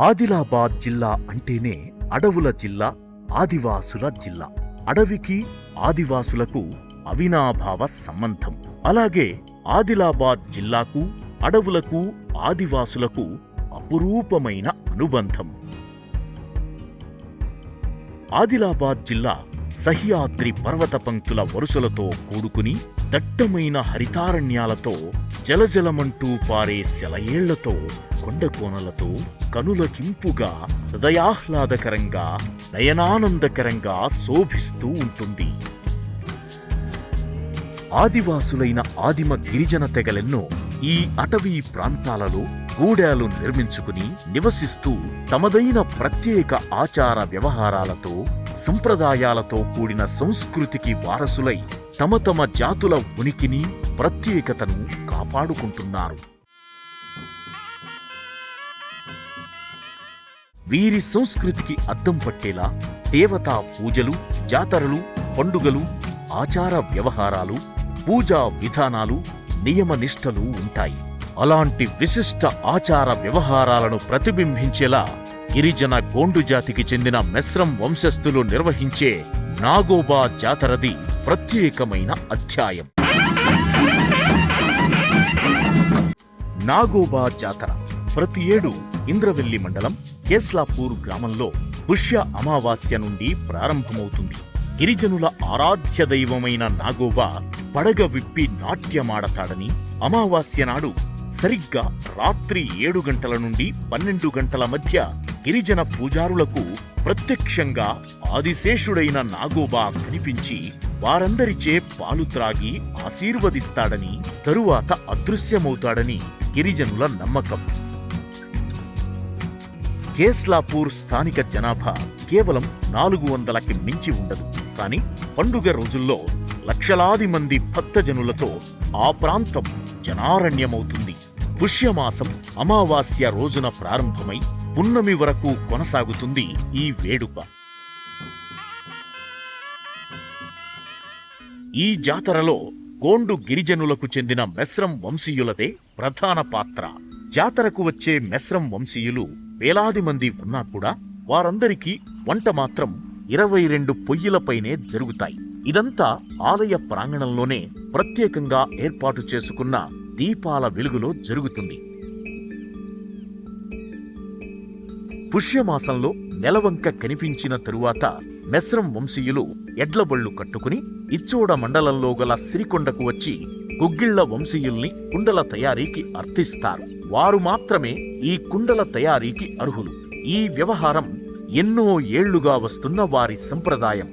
ఆదిలాబాద్ జిల్లా అంటేనే అడవుల జిల్లా ఆదివాసుల జిల్లా. అడవికి ఆదివాసులకు అవినాభావ సంబంధం. అలాగే ఆదిలాబాద్ జిల్లాకు అడవులకు ఆదివాసులకు అపురూపమైన అనుబంధం. ఆదిలాబాద్ జిల్లా సహ్యాద్రి పర్వత పంక్తుల వరుసలతో కూడుకుని దట్టమైన హరితారణ్యాలతో జలజలమంటూ పారే శలయేళ్ళతో కొండకోనలతో కనులకింపుగా హృదయాహ్లాదకరంగా నయనానందకరంగా శోభిస్తూ ఉంటుంది. ఆదివాసులైన ఆదిమ గిరిజన తెగలెన్నో ఈ అటవీ ప్రాంతాలలో గూడాలు నిర్మించుకుని నివసిస్తూ తమదైన ప్రత్యేక ఆచార వ్యవహారాలతో సంప్రదాయాలతో కూడిన సంస్కృతికి వారసులై తమ తమ జాతుల ఉనికిని ప్రత్యేకతను కాపాడుకుంటున్నారు. వీరి సంస్కృతికి అద్దం పట్టేలా దేవతా పూజలు జాతరలు పండుగలు ఆచార వ్యవహారాలు పూజా విధానాలు నియమనిష్టలు ఉంటాయి. అలాంటి విశిష్ట ఆచార వ్యవహారాలను ప్రతిబింబించేలా గిరిజన గోండు జాతికి చెందిన మెస్రం వంశస్థులు నిర్వహించే నాగోబా జాతరది ప్రత్యేకమైన అధ్యాయం. నాగోబా జాతర ప్రతి ఏడు ఇంద్రవెల్లి మండలం కేస్లాపూర్ గ్రామంలో పుష్య అమావాస్య నుండి ప్రారంభమవుతుంది. గిరిజనుల ఆరాధ్య దైవమైన నాగోబా పడగ విప్పి నాట్యమాడతాడని అమావాస్య నాడు సరిగ్గా రాత్రి ఏడు గంటల నుండి పన్నెండు గంటల మధ్య గిరిజన పూజారులకు ప్రత్యక్షంగా ఆదిశేషుడైన నాగోబా కనిపించి వారందరిచే పాలు త్రాగి ఆశీర్వదిస్తాడని తరువాత అదృశ్యమవుతాడని గిరిజనుల నమ్మకం. కేస్లాపూర్ స్థానిక జనాభా కేవలం నాలుగు వందలకి మించి ఉండదు. కానీ పండుగ రోజుల్లో లక్షలాది మంది భక్తజనులతో ఆ ప్రాంతం జనారణ్యమవుతుంది. పుష్యమాసం అమావాస్య రోజున ప్రారంభమై పున్నమి వరకు కొనసాగుతుంది ఈ వేడుక. ఈ జాతరలో గోండు గిరిజనులకు చెందిన మెస్రం వంశీయులదే ప్రధాన పాత్ర. జాతరకు వచ్చే మెస్రం వంశీయులు వేలాది మంది ఉన్నా కూడా వారందరికీ వంట మాత్రం ఇరవై రెండు పొయ్యిలపైనే జరుగుతాయి. ఇదంతా ఆలయ ప్రాంగణంలోనే ప్రత్యేకంగా ఏర్పాటు చేసుకున్న దీపాల వెలుగులో జరుగుతుంది. పుష్యమాసంలో నెలవంక కనిపించిన తరువాత మెస్రం వంశీయులు ఎడ్లబళ్ళు కట్టుకుని ఇచ్చోడ మండలంలో గల సిరికొండకు వచ్చి గుగ్గిళ్ళ వంశీయుల్ని కుండల తయారీకి అర్థిస్తారు. వారు మాత్రమే ఈ కుండల తయారీకి అర్హులు. ఈ వ్యవహారం ఎన్నో ఏళ్ళుగా వస్తున్న వారి సంప్రదాయం.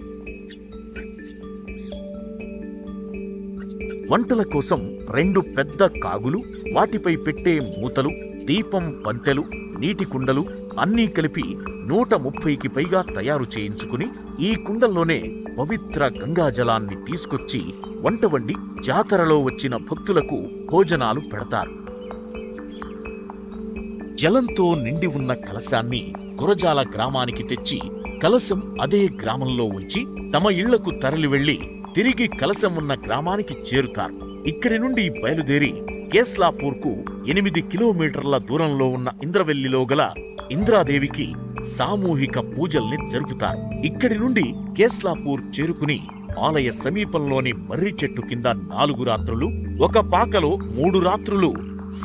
వంటల కోసం రెండు పెద్ద కాగులు వాటిపై పెట్టే మూతలు దీపం పంతెలు నీటి కుండలు అన్నీ కలిపి నూట ముప్పైకి పైగా తయారు చేయించుకుని ఈ కుండల్లోనే పవిత్ర గంగాజలాన్ని తీసుకొచ్చి వంట వండి జాతరలో వచ్చిన భక్తులకు భోజనాలు పెడతారు. జలంతో నిండి ఉన్న కలశాన్ని గురజాల గ్రామానికి తెచ్చి కలశం అదే గ్రామంలో ఉంచి తమ ఇళ్ళకు తరలి వెళ్ళి తిరిగి కలశం ఉన్న గ్రామానికి చేరుతారు. ఇక్కడి నుండి బయలుదేరి కేస్లాపూర్కు ఎనిమిది కిలోమీటర్ల దూరంలో ఉన్న ఇంద్రవెల్లిలో గల ఇంద్రాదేవికి సామూహిక పూజల్ని జరుపుతారు. ఇక్కడి నుండి కేస్లాపూర్ చేరుకుని ఆలయ సమీపంలోని మర్రి చెట్టు కింద నాలుగు రాత్రులు ఒక పాకలో మూడు రాత్రులు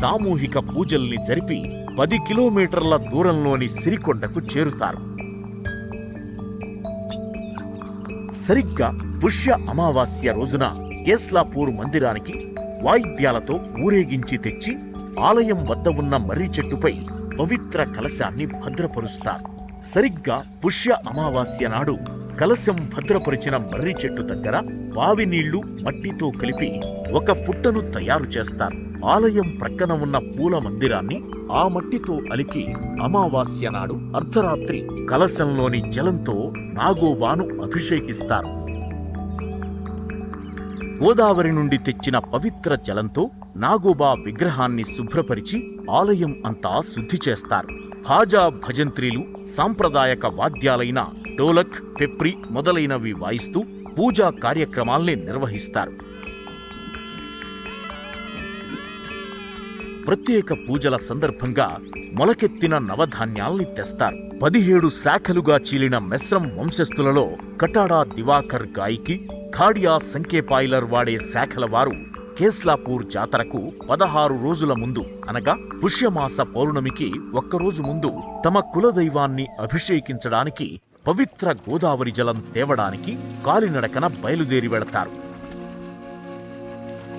సామూహిక పూజల్ని జరిపి పది కిలోమీటర్ల దూరంలోని సిరికొండకు చేరుతారు. సరిగ్గా పుష్య అమావాస్య రోజున కేస్లాపూర్ మందిరానికి వాయిద్యాలతో ఊరేగించి తెచ్చి ఆలయం వద్ద ఉన్న మర్రి చెట్టుపై పవిత్ర కలశాన్ని భద్రపరుస్తారు. సరిగ్గా పుష్య అమావాస్య నాడు కలశం భద్రపరిచిన మర్రి చెట్టు దగ్గర బావి నీళ్ళు మట్టితో కలిపి ఒక పుట్టను తయారు చేస్తారు. ఆలయం ప్రక్కన ఉన్న పూల మందిరాన్ని ఆ మట్టితో అలికి అమావాస్య నాడు అర్ధరాత్రి కలశంలోని జలంతో నాగోబాను అభిషేకిస్తారు. గోదావరి నుండి తెచ్చిన పవిత్ర జలంతో నాగోబా విగ్రహాన్ని శుభ్రపరిచి ఆలయం అంతా శుద్ధి చేస్తారు. హాజా భజంత్రీలు సాంప్రదాయక వాద్యాలైన డోలక్ పెప్రి మొదలైనవి వాయిస్తూ పూజా కార్యక్రమాల్ని నిర్వహిస్తారు. ప్రత్యేక పూజల సందర్భంగా మొలకెత్తిన నవధాన్యాల్ని తెస్తారు. పదిహేడు శాఖలుగా చీలిన మెస్రం వంశస్థులలో కటాడా దివాకర్ గాయికి ఖాడియా సంకేపాయిలర్ వాడే శాఖల వారు కేస్లాపూర్ జాతరకు పదహారు రోజుల ముందు అనగా పుష్యమాస పౌర్ణమికి ఒక్కరోజు ముందు తమ కులదైవాన్ని అభిషేకించడానికి పవిత్ర గోదావరి జలం తేవడానికి కాలినడకన బయలుదేరి వెళతారు.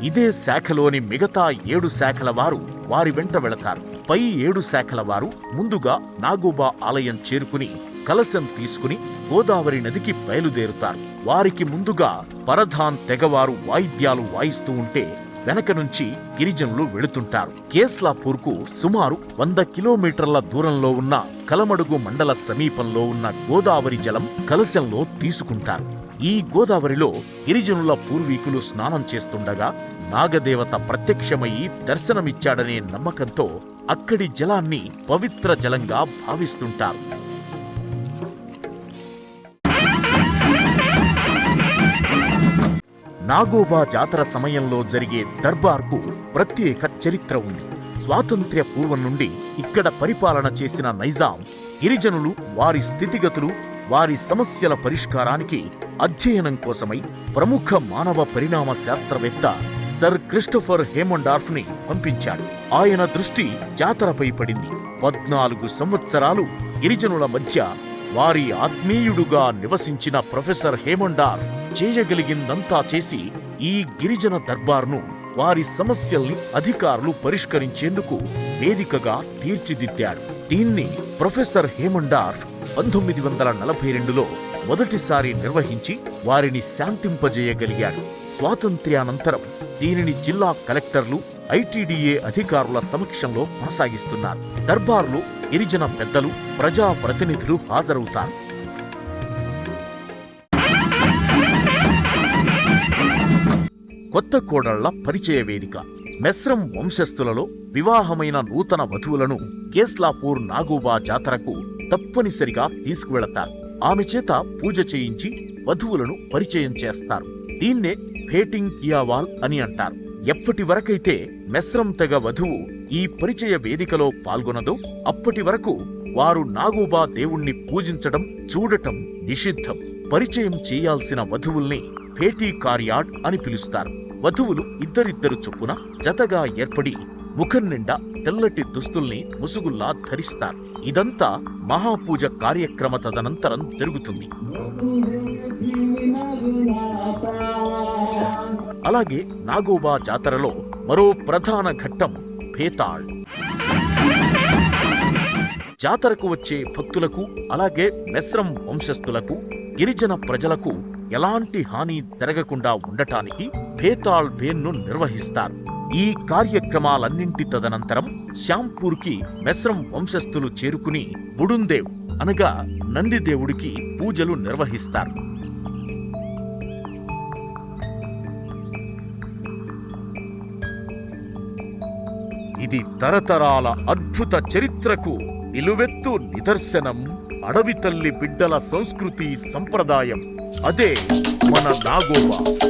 ఇదే శాఖలోని మిగతా ఏడు శాఖల వారు వారి వెంట వెళతారు. పై ఏడు శాఖల వారు ముందుగా నాగోబా ఆలయం చేరుకుని కలశం తీసుకుని గోదావరి నదికి బయలుదేరుతారు. వారికి ముందుగా పరధాన్ తెగవారు వాయిద్యాలు వాయిస్తూ ఉంటే వెనక నుంచి గిరిజనులు వెళుతుంటారు. కేస్లాపూర్కు సుమారు వంద కిలోమీటర్ల దూరంలో ఉన్న కలమడుగు మండల సమీపంలో ఉన్న గోదావరి జలం కలశంలో తీసుకుంటారు. ఈ గోదావరిలో గిరిజనుల పూర్వీకులు స్నానం చేస్తుండగా నాగదేవత ప్రత్యక్షమయ్యి దర్శనమిచ్చాడనే నమ్మకంతో అక్కడి జలాన్ని పవిత్ర జలంగా భావిస్తుంటారు. నాగోబా జాతర సమయంలో జరిగే దర్బార్కు ప్రత్యేక చరిత్ర ఉంది. స్వాతంత్ర్య పూర్వం నుండి ఇక్కడ పరిపాలన చేసిన నైజాం గిరిజనులు వారి స్థితిగతులు వారి సమస్యల పరిష్కారానికి అధ్యయనం కోసమై ప్రముఖ మానవ పరిణామ శాస్త్రవేత్త సర్ క్రిస్టోఫర్ హేమండార్ఫ్ని పంపించాడు. ఆయన దృష్టి జాతరపై పడింది. పద్నాలుగు సంవత్సరాలు గిరిజనుల మధ్య వారి ఆత్మీయుడుగా నివసించిన ప్రొఫెసర్ హేమండార్ఫ్ చేయగలిగిందంతా చేసి ఈ గిరిజన దర్బార్ను వారి సమస్యల్ని అధికారులు పరిష్కరించేందుకు వేదికగా తీర్చిదిద్దాడు దీన్ని ప్రొఫెసర్ హేమండార్ పంతొమ్మిది వందల నలభై రెండులో మొదటిసారి నిర్వహించి వారిని శాంతింపజేయగలిగాడు స్వాతంత్ర్యానంతరం దీనిని జిల్లా కలెక్టర్లు ఐటీడీఏ అధికారుల సమక్షంలో కొనసాగిస్తున్నారు. దర్బార్లో గిరిజన పెద్దలు ప్రజా ప్రతినిధులు హాజరవుతారు. కొత్త కోడళ్ళ పరిచయ వేదిక. మెస్రం వంశస్థులలో వివాహమైన నూతన వధువులను కేస్లాపూర్ నాగోబా జాతరకు తప్పనిసరిగా తీసుకువెళతారు. ఆమె చేత పూజ చేయించి వధువులను పరిచయం చేస్తారు. దీన్నే ఫేటింగ్ కియావాల్ అని అంటారు. ఎప్పటి వరకైతే మెస్రం తెగ వధువు ఈ పరిచయ వేదికలో పాల్గొనదో అప్పటి వరకు వారు నాగోబా దేవుణ్ణి పూజించడం చూడటం నిషిద్ధం. పరిచయం చేయాల్సిన వధువుల్ని భేటీ కార్యాడ్ అని పిలుస్తారు. వధువులు ఇద్దరిద్దరు చొప్పున జతగా ఏర్పడి ముఖం నిండా తెల్లటి దుస్తుల్ని ముసుగుల్లా ధరిస్తారు. ఇదంతా మహాపూజ కార్యక్రమ తదనంతరం జరుగుతుంది. అలాగే నాగోబా జాతరలో మరో ప్రధాన ఘట్టం భేతాళ్. జాతరకు వచ్చే భక్తులకు అలాగే మెస్రం వంశస్థులకు గిరిజన ప్రజలకు ఎలాంటి హాని జరగకుండా ఉండటానికి భేతాళ్ భేన్ను నిర్వహిస్తారు. ఈ కార్యక్రమాలన్నింటి తదనంతరం శ్యాంపూర్కి మెస్రం వంశస్థులు చేరుకుని బుడుందేవ్ అనగా నందిదేవుడికి పూజలు నిర్వహిస్తారు. ఇది తరతరాల అద్భుత చరిత్రకు నిలువెత్తు నిదర్శనం. అడవి తల్లి బిడ్డల సంస్కృతి సంప్రదాయం. అదే మన నాగోబా.